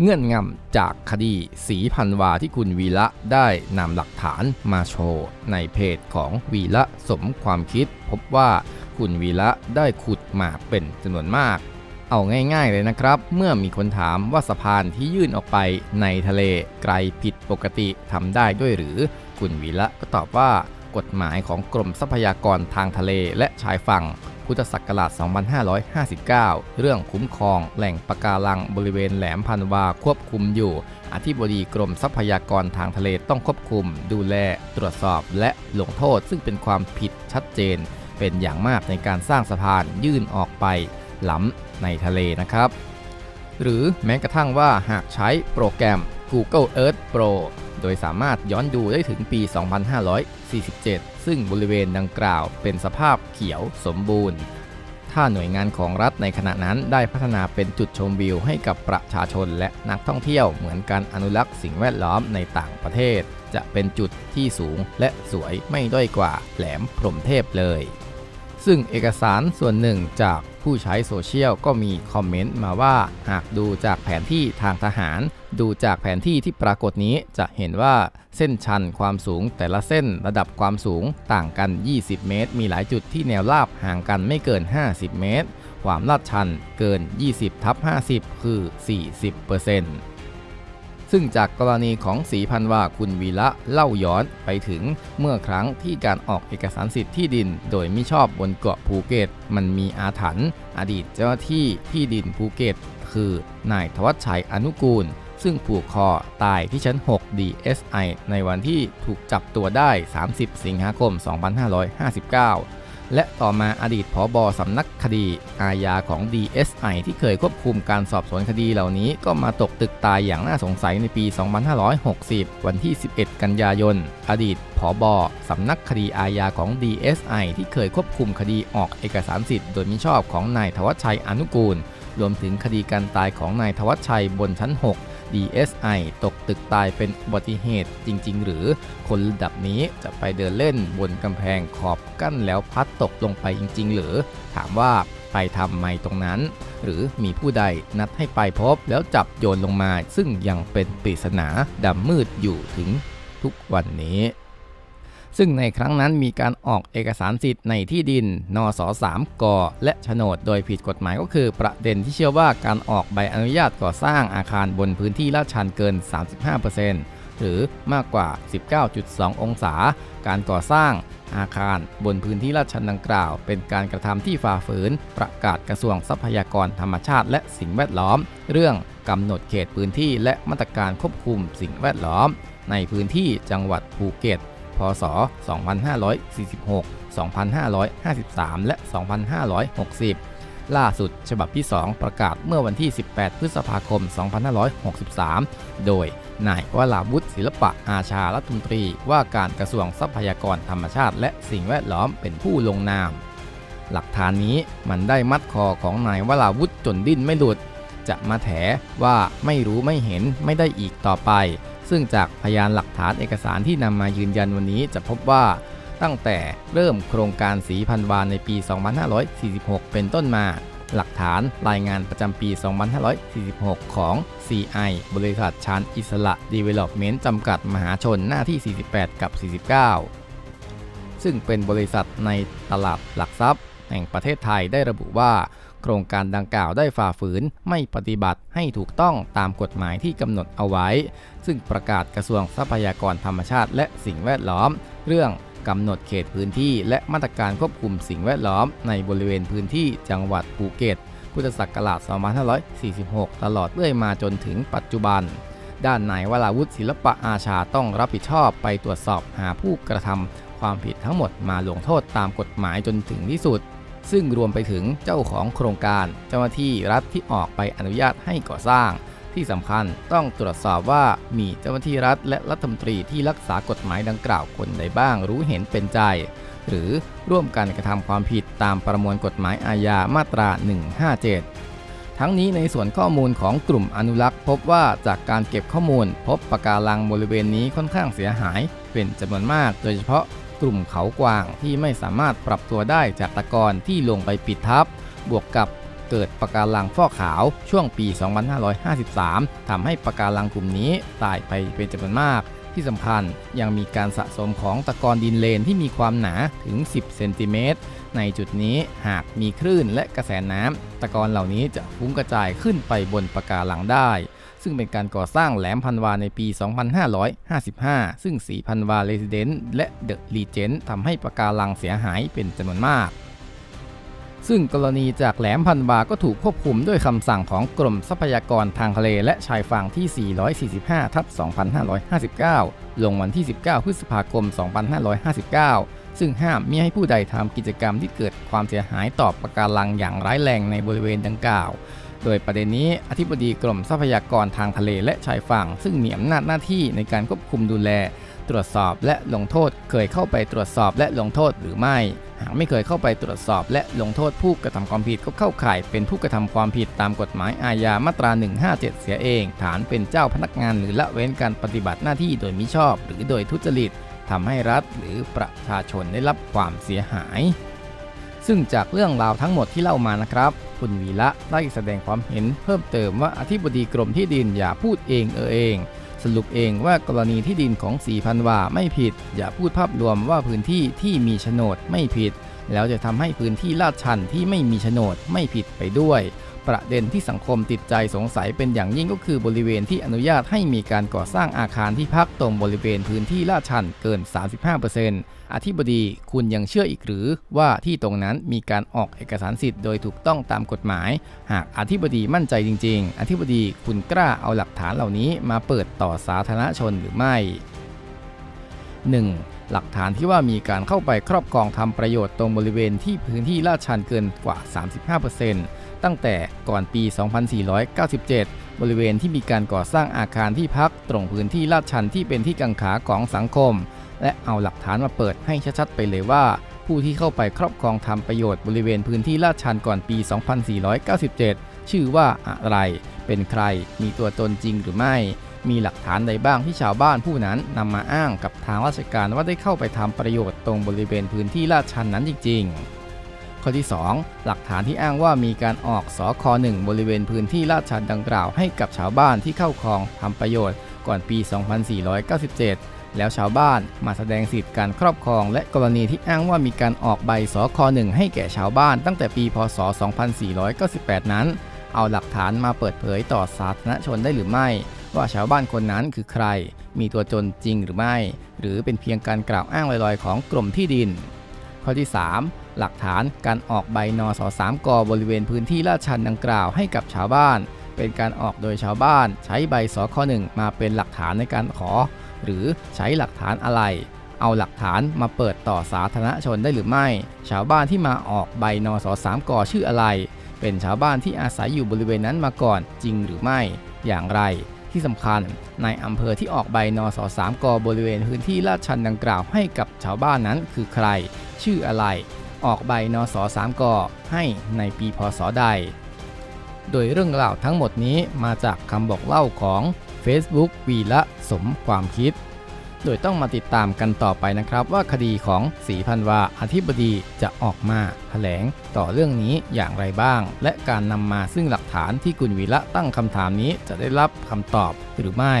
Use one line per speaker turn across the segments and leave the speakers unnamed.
เงื่อนงำจากคดีสีพันวาที่คุณวีระได้นำหลักฐานมาโชว์ในเพจของวีระสมความคิด พบว่าคุณวีระได้ขุดมาเป็นจำนวนมาก เอาง่ายๆเลยนะครับ เมื่อมีคนถามว่าสะพานที่ยื่นออกไปในทะเลไกลผิดปกติทำได้ด้วยหรือ คุณวีระก็ตอบว่ากฎหมายของกรมทรัพยากรทางทะเลและชายฝั่ง พุทธศักราช 2559 เรื่องคุ้มครองแหล่งปะการังบริเวณแหลมพันวาควบคุมอยู่ อธิบดีกรมทรัพยากรทางทะเลต้องควบคุม ดูแล ตรวจสอบและลงโทษ ซึ่งเป็นความผิดชัดเจน เป็นอย่างมากในการสร้างสะพานยื่นออกไปล้ำในทะเลนะครับ หรือแม้กระทั่งว่าหากใช้โปรแกรม Google Earth Pro โดยสามารถย้อนดูได้ถึงปี 2547 ซึ่งบริเวณดังกล่าวเป็นสภาพเขียวสมบูรณ์ ถ้าหน่วยงานของรัฐในขณะนั้นได้พัฒนาเป็นจุดชมวิวให้กับประชาชนและนักท่องเที่ยวเหมือนการอนุรักษ์สิ่งแวดล้อมในต่างประเทศ จะเป็นจุดที่สูงและสวยไม่ด้อยกว่าแหลมพรหมเทพเลย ซึ่งเอกสารส่วนหนึ่งจากผู้ใช้โซเชียลก็มีคอมเมนต์มาว่า หากดูจากแผนที่ทางทหาร ดูจากแผนที่ที่ปรากฏนี้จะเห็นว่าเส้นชันความสูงแต่ละเส้นระดับความสูงต่างกัน 20 เมตร มีหลายจุดที่แนวราบห่างกันไม่เกิน 50 เมตร ความลาดชันเกิน 20ทับ50 คือ 40% ซึ่งจากกรณีของสีพันวาคุณวีระเล่าย้อนไปถึงเมื่อครั้งที่การออกเอกสารสิทธิ์ที่ดิน โดยมิชอบบนเกาะภูเก็ต มันมีอาถรรพ์อดีตเจ้าหน้าที่ที่ดินภูเก็ต คือนายทวัชชัยอนุกูล ซึ่งผูกคอตายที่ชั้น 6 DSI ในวันที่ถูกจับตัวได้ 30 สิงหาคม 2559 และต่อมาอดีตผอบอสำนักคดีอาญาของ DSI ที่เคยควบคุมการสอบสวนคดีเหล่านี้ก็มาตกตึกตายอย่างน่าสงสัยในปี 2560 วันที่ 11 กันยายน อดีตผอบอสำนักคดีอาญาของ DSI ที่เคยควบคุมคดีออกเอกสารสิทธิ์โดยมิชอบของนายทวัชชัยอนุกูล รวมถึงคดีการตายของนายทวัชชัยบนชั้น 6 DSI ตกตึกตายเป็นอุบัติเหตุจริง ๆ หรือคนระดับนี้จะไปเดินเล่นบนกำแพงขอบกั้นแล้วพัดตกลงไปจริง ๆ หรือ ถามว่าไปทำไมตรงนั้น หรือมีผู้ใดนัดให้ไปพบแล้วจับโยนลงมา ซึ่งยังเป็นปริศนาดำมืดอยู่ถึงทุกวันนี้ ซึ่งในครั้งนั้นมีการออกเอกสารสิทธิ์ในที่ดิน นส3กและโฉนดโดยผิดกฎหมายก็คือ ประเด็นที่เชื่อว่าการออกใบอนุญาตก่อสร้างอาคารบนพื้นที่ลาดชันเกิน 35%หรือมากกว่า 19.2 องศา การก่อสร้างอาคารบนพื้นที่ลาดชันดังกล่าว เป็นการกระทำที่ฝ่าฝืน ประกาศกระทรวงทรัพยากรธรรมชาติและสิ่งแวดล้อม เรื่องกำหนดเขตพื้นที่และมาตรการควบคุมสิ่งแวดล้อม ในพื้นที่จังหวัดภูเก็ต พศ 2546 2553 และ 2560 ล่าสุดฉบับที่ 2 ประกาศเมื่อวันที่ 18 พฤษภาคม 2563 โดยนายวราวุฒิศิลปะอาชารัฐมนตรีว่าการกระทรวงทรัพยากรธรรมชาติและสิ่งแวดล้อมเป็นผู้ลงนาม หลักฐานนี้มันได้มัดคอของนายวราวุฒิจนดิ้นไม่หลุด จะมาแถว่าไม่รู้ไม่เห็นไม่ได้อีกต่อไป ซึ่งจากพยานหลักฐานเอกสารที่นำมายืนยันวันนี้จะพบว่าตั้งแต่เริ่มโครงการสีพันวานในปี 2546 เป็นต้นมา หลักฐานรายงานประจำปี 2546 ของ CI บริษัทชานอิสระ Development จำกัดมหาชนหน้าที่ 48 กับ 49 ซึ่งเป็นบริษัทในตลาดหลักทรัพย์ แห่งประเทศไทยได้ระบุว่า โครงการดังกล่าวได้ฝ่าฝืนไม่ปฏิบัติให้ถูกต้องตามกฎหมายที่กำหนดเอาไว้ ซึ่งประกาศกระทรวงทรัพยากรธรรมชาติ และสิ่งแวดล้อม เรื่องกำหนดเขตพื้นที่ และมาตรการควบคุมสิ่งแวดล้อม ในบริเวณพื้นที่จังหวัดภูเก็ต พุทธศักราช 2546 ตลอดเรื่อยมาจนถึงปัจจุบัน ด้านนายวราวุฒิศิลปะอาชาต้องรับผิดชอบไปตรวจสอบหาผู้กระทำความผิดทั้งหมดมาลงโทษตามกฎหมายจนถึงที่สุด ซึ่งรวมไปถึงเจ้าของโครงการ เจ้าหน้าที่รัฐที่ออกไปอนุญาตให้ก่อสร้าง ที่สำคัญต้องตรวจสอบว่ามีเจ้าหน้าที่รัฐ และรัฐมนตรีที่รักษากฎหมายดังกล่าวคนใดบ้าง รู้เห็นเป็นใจ หรือร่วมกันกระทำความผิดตามประมวลกฎหมายอาญามาตรา 157ทั้งนี้ในส่วนข้อมูลของกลุ่มอนุรักษ์ พบว่าจากการเก็บข้อมูล พบปะการังบริเวณนี้ค่อนข้างเสียหาย เป็นจำนวนมาก โดยเฉพาะ กลุ่มเขากวางที่ไม่สามารถปรับตัวได้จากตะกอนที่ลงไปปิดทับ บวกกับเกิดปะการังฟอกขาวช่วงปี 2553ทำให้ปะการังกลุ่มนี้ตายไปเป็นจำนวนมาก ที่สำคัญยังมีการสะสมของตะกอนดินเลนที่มีความหนาถึง 10 เซนติเมตร ในจุดนี้หากมีคลื่นและกระแสน้ำตะกอนเหล่านี้จะฟุ้งกระจายขึ้นไปบนปะการังได้ ซึ่งเป็นการก่อสร้างแหลมพันวาในปี 2555 ซึ่งสีพันวาเรซิเดนต์และเดอะรีเจนต์ทำให้ปะการังเสียหายเป็นจำนวนมาก ซึ่งกรณีจากแหลมพันวาก็ถูกควบคุมด้วยคำสั่งของกรมทรัพยากรทางทะเลและชายฝั่งที่ 445 ทับ 2559 ลงวันที่ 19 พฤษภาคม 2559 ซึ่งห้ามมิให้ผู้ใดทำกิจกรรมที่เกิดความเสียหายต่อปะการังอย่างร้ายแรงในบริเวณดังกล่าว โดยประเด็นนี้อธิบดีกรมทรัพยากรทางทะเลและชายฝั่ง ซึ่งมีอำนาจหน้าที่ในการควบคุมดูแล ตรวจสอบและลงโทษเคยเข้าไปตรวจสอบและลงโทษหรือไม่หากไม่เคยเข้าไปตรวจสอบและลงโทษผู้กระทำความผิดก็เข้าข่ายเป็นผู้กระทำความผิดตามกฎหมายอาญามาตรา 157 เสียเอง ฐานเป็นเจ้าพนักงานหรือละเว้นการปฏิบัติหน้าที่โดยมิชอบ หรือโดยทุจริตทำให้รัฐหรือประชาชนได้รับความเสียหาย ซึ่งจากเรื่องราวทั้งหมดที่เล่ามานะครับ คุณวีระได้แสดงความเห็นเพิ่มเติมว่าอธิบดีกรมที่ดินอย่าพูดเองเออเอง สรุปเองว่ากรณีที่ดินของสีพันวาไม่ผิด อย่าพูดภาพรวมว่าพื้นที่ที่มีโฉนดไม่ผิด แล้วจะทำให้พื้นที่ลาดชันที่ไม่มีโฉนดไม่ผิดไปด้วย ประเด็นที่สังคมติดใจสงสัยเป็นอย่างยิ่งก็คือบริเวณที่อนุญาตให้มีการก่อสร้างอาคารที่พักตรงบริเวณพื้นที่ลาดชันเกิน 35%อธิบดีคุณยังเชื่ออีกหรือว่าที่ตรงนั้นมีการออกเอกสารสิทธิ์โดยถูกต้องตามกฎหมาย หากอธิบดีมั่นใจจริง ๆ อธิบดีคุณกล้าเอาหลักฐานเหล่านี้มาเปิดต่อสาธารณชนหรือไม่ 1. หลักฐานที่ว่ามีการเข้าไปครอบครองทำประโยชน์ตรงบริเวณที่พื้นที่ลาดชันเกินกว่า 35% ตั้งแต่ก่อนปี 2497 บริเวณที่มีการก่อสร้างอาคารที่พักตรงพื้นที่ลาดชันที่เป็นที่กังขาของสังคม และเอาหลักฐานมาเปิดให้ชัดๆไปเลยว่า ผู้ที่เข้าไปครอบครองทำประโยชน์บริเวณพื้นที่ลาดชันก่อนปี 2497 ชื่อว่าอะไร เป็นใคร มีตัวตนจริงหรือไม่มีหลักฐานใดบ้างที่ชาวบ้านผู้นั้นนำมาอ้างกับทางราชการว่าได้เข้าไปทำประโยชน์ตรงบริเวณพื้นที่ลาดชันนั้นจริง ๆ ข้อที่ 2 หลักฐานที่อ้างว่ามีการออกสอค1บริเวณพื้นที่ลาดชันดังกล่าวให้กับชาวบ้านที่เข้าครองทำประโยชน์ก่อนปี 2497 แล้วชาวบ้านมาแสดงสิทธิการครอบครอง และกรณีที่อ้างว่ามีการออกใบสค1ให้แก่ชาวบ้านตั้งแต่ปี พศ 2498 นั้น เอาหลักฐานมาเปิดเผยต่อสาธารณชนได้หรือไม่ ว่าชาวบ้านคนนั้นคือใคร มีตัวจนจริงหรือไม่ หรือเป็นเพียงการกล่าวอ้างลอยๆ ของกรมที่ดิน ข้อที่ 3 หลักฐานการออกใบนส3กบริเวณพื้นที่ลาดชันดังกล่าวให้กับชาวบ้าน เป็นการออกโดยชาวบ้าน ใช้ใบสค1มาเป็นหลักฐานในการขอ หรือใช้หลักฐานอะไร เอาหลักฐานมาเปิดต่อสาธารณชนได้หรือไม่ ชาวบ้านที่มาออกใบนส3กชื่ออะไร เป็นชาวบ้านที่อาศัยอยู่บริเวณนั้นมาก่อนจริงหรือไม่ อย่างไรที่สำคัญในอำเภอที่ออกใบนส3กบริเวณพื้นที่ลาดชันดังกล่าวให้กับชาวบ้านนั้นคือใคร ชื่ออะไร ออกใบนส3กให้ในปีพศใด โดยเรื่องราวทั้งหมดนี้มาจากคำบอกเล่าของ Facebook วีละสมความคิด โดยต้องมาติดตามกันต่อไปนะครับว่าคดีของสีพันวาอธิบดีจะออกมาแถลงต่อเรื่องนี้อย่างไรบ้าง และการนำมาซึ่งหลักฐานที่คุณวีละตั้งคำถามนี้จะได้รับคำตอบหรือไม่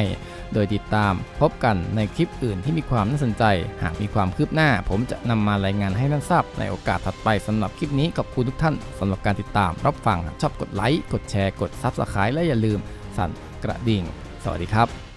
โดยติดตามพบกันในคลิปอื่นที่มีความน่าสนใจ หากมีความคืบหน้า ผมจะนำมารายงานให้ท่านทราบในโอกาสถัดไปสำหรับคลิปนี้ขอบคุณทุกท่านสำหรับการติดตามรับฟังชอบกดไลค์กดแชร์กดซับสไคร้และอย่าลืมสั่นกระดิ่ง สวัสดีครับ